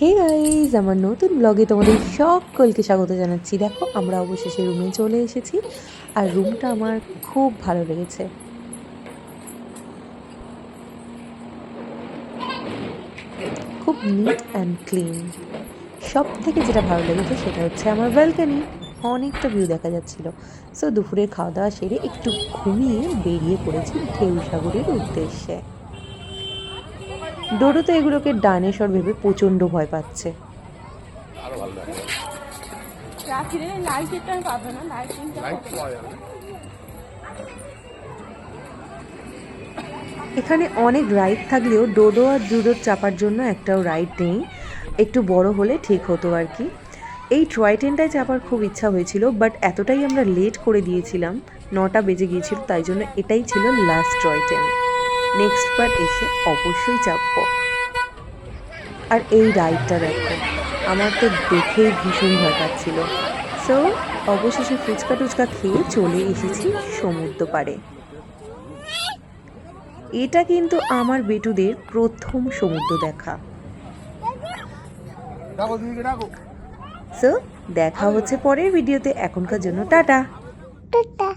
Hey guys আমার নতুন ব্লগে তোমাদের সকলকে স্বাগত জানাচ্ছি। দেখো, আমরা অবশেষে রুমে চলে এসেছি আর রুমটা আমার খুব ভালো লেগেছে। খুব নিট অ্যান্ড ক্লিন সব থেকে যেটা ভালো লেগেছে সেটা হচ্ছে আমার ব্যালকানি অনেকটা ভিউ দেখা যাচ্ছিল। সো দুপুরে খাওয়া দাওয়া সেরে একটু ঘুমিয়ে বেরিয়ে পড়েছি ঢেউ সাগরের উদ্দেশ্যে। ডোডো তো এগুলোকে ডাইনোসর ভেবে প্রচণ্ড ভয় পাচ্ছে। এখানে অনেক রাইড থাকলেও ডোডো আর জুডোর চাপার জন্য একটাও রাইড নেই। একটু বড় হলে ঠিক হতো আর কি। এই টয় ট্রেনটায় চাপার খুব ইচ্ছা হয়েছিল বাট এতটাই আমরা লেট করে দিয়েছিলাম নটা বেজে গিয়েছিল তাই জন্য এটাই ছিল লাস্ট টয় ট্রেন নেক্সট বার এসে অবশ্যই চাপবো আর এই রাইডটা দেখো আমার তো দেখেই ভীষণ ভয় পাচ্ছিল। সো অবশেষে ফুচকা টুচকা খেয়ে চলে এসেছি সমুদ্র পাড়ে এটা কিন্তু আমার বেটুদের প্রথম সমুদ্র দেখা। সো দেখা হচ্ছে পরের ভিডিওতে এখনকার জন্য টাটা। টাটা।